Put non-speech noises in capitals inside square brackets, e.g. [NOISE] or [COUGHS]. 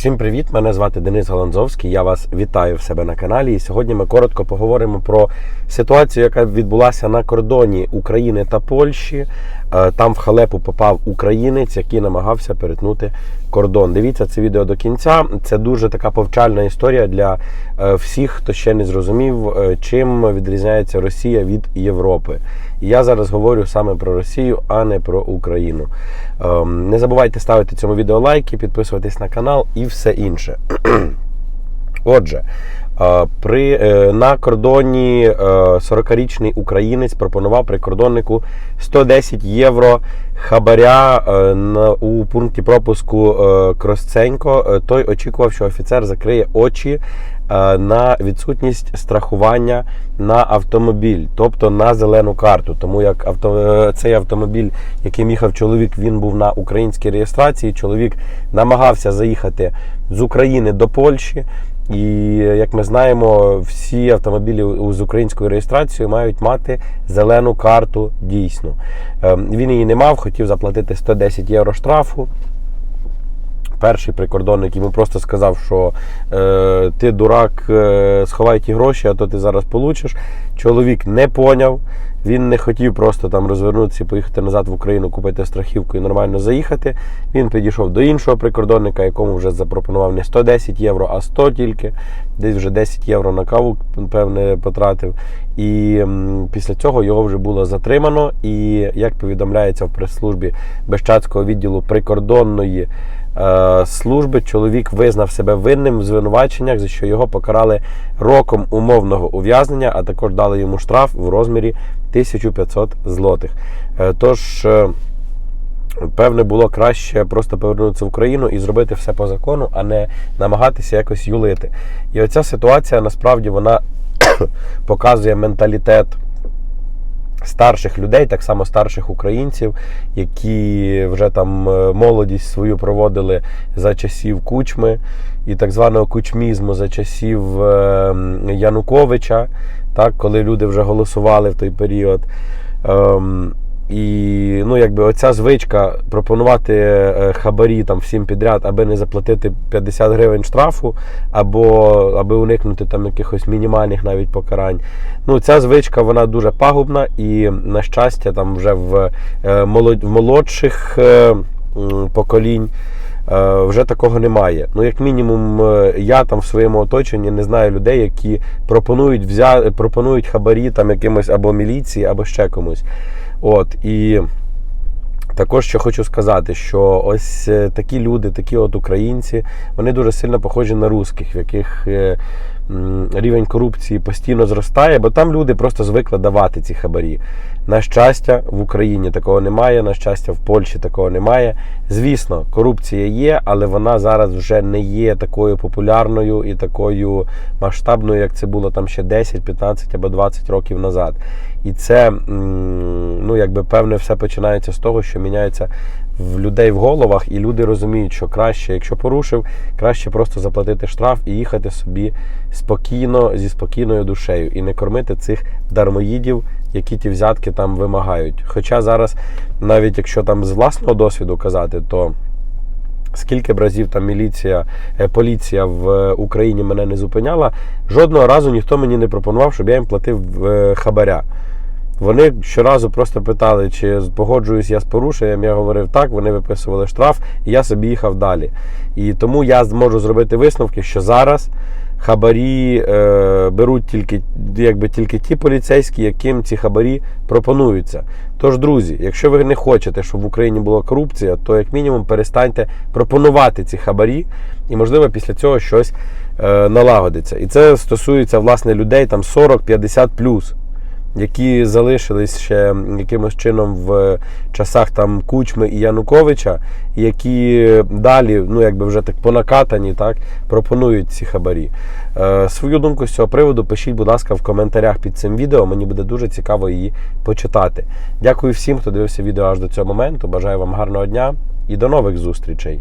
Всім привіт! Мене звати Денис Голанзовський. Я вас вітаю в себе на каналі. І сьогодні ми коротко поговоримо про ситуацію, яка відбулася на кордоні України та Польщі. Е, Там в халепу попав українець, який намагався перетнути кордон. Дивіться це відео до кінця. Це дуже така повчальна історія для е, всіх, хто ще не зрозумів, е, чим відрізняється Росія від Європи. І я зараз говорю саме про Росію, а не про Україну. Ем, Не забувайте ставити цьому відео лайки, підписуватись на канал і все інше. [CLEARS THROAT] Отже, при, е, на кордоні е, 40-річний українець пропонував прикордоннику 110 євро хабаря е, у пункті пропуску е, Кросценько. Е, Той очікував, що офіцер закриє очі е, на відсутність страхування на автомобіль, тобто на зелену карту. Тому як авто, е, цей автомобіль, яким їхав чоловік, він був на українській реєстрації. Чоловік намагався заїхати з України до Польщі. І як ми знаємо, всі автомобілі з українською реєстрацією мають мати зелену карту дійсну. Ем, Він її не мав, хотів заплатити 110 євро штрафу. Перший прикордонник йому просто сказав, що е, ти дурак, е, сховай ті гроші, а то ти зараз получиш. Чоловік не поняв. Він не хотів просто там розвернутися, поїхати назад в Україну, купити страхівку і нормально заїхати. Він підійшов до іншого прикордонника, якому вже запропонував не 110 євро, а 100 тільки. Десь вже 10 євро на каву, певне, потратив. І після цього його вже було затримано. І як повідомляється в прес-службі Бещацького відділу прикордонної служби, чоловік визнав себе винним в звинуваченнях, за що його покарали роком умовного ув'язнення, а також дали йому штраф в розмірі 1500 злотих. Е, Тож. е, Певне, було краще просто повернутися в Україну і зробити все по закону, а не намагатися якось юлити. І оця ситуація насправді вона [COUGHS] показує менталітет старших людей, так само старших українців, які вже там е, молодість свою проводили за часів кучми і так званого кучмізму за часів е, Януковича, так, коли люди вже голосували в той період. Ем, і ну, якби оця звичка пропонувати е, хабарі там всім підряд, аби не заплатити 50 гривень штрафу, або аби уникнути там якихось мінімальних навіть покарань. Ну, ця звичка вона дуже пагубна, і на щастя, там вже в, е, молодших е, поколінь. Вже такого немає. Ну, як мінімум, я там в своєму оточенні не знаю людей, які пропонують взя... пропонують хабарі там якимось або міліції, або ще комусь. От і також ще хочу сказати, що ось е, такі люди, такі от українці, вони дуже сильно похожі на русських, в яких е, рівень корупції постійно зростає, бо там люди просто звикли давати ці хабарі. На щастя, в Україні такого немає, на щастя, в Польщі такого немає. Звісно, корупція є, але вона зараз вже не є такою популярною і такою масштабною, як це було там ще 10, 15 або 20 років назад. І це, ну, якби певне, все починається з того, що міняється в людей в головах, і люди розуміють, що краще, якщо порушив, краще просто заплатити штраф і їхати собі спокійно, зі спокійною душею, і не кормити цих дармоїдів, які ті взятки там вимагають. Хоча зараз, навіть якщо там з власного досвіду казати, то Скільки б разів там міліція, е, поліція в е, Україні мене не зупиняла, жодного разу ніхто мені не пропонував, щоб я їм платив е, хабаря. Вони щоразу просто питали, чи погоджуюсь я з порушенням. Я говорив так, вони виписували штраф, і я собі їхав далі. І тому я зможу зробити висновки, що зараз хабарі е, беруть тільки, якби, тільки ті поліцейські, яким ці хабарі пропонуються. Тож, друзі, якщо ви не хочете, щоб в Україні була корупція, то як мінімум перестаньте пропонувати ці хабарі, і можливо після цього щось е, налагодиться. І це стосується власне людей там 40-50 плюс які залишились ще якимось чином в часах там Кучми і Януковича, які далі, ну якби вже так понакатані, так пропонують ці хабарі. Е, свою думку з цього приводу пишіть, будь ласка, в коментарях під цим відео. Мені буде дуже цікаво її почитати. Дякую всім, хто дивився відео аж до цього моменту. Бажаю вам гарного дня і до нових зустрічей.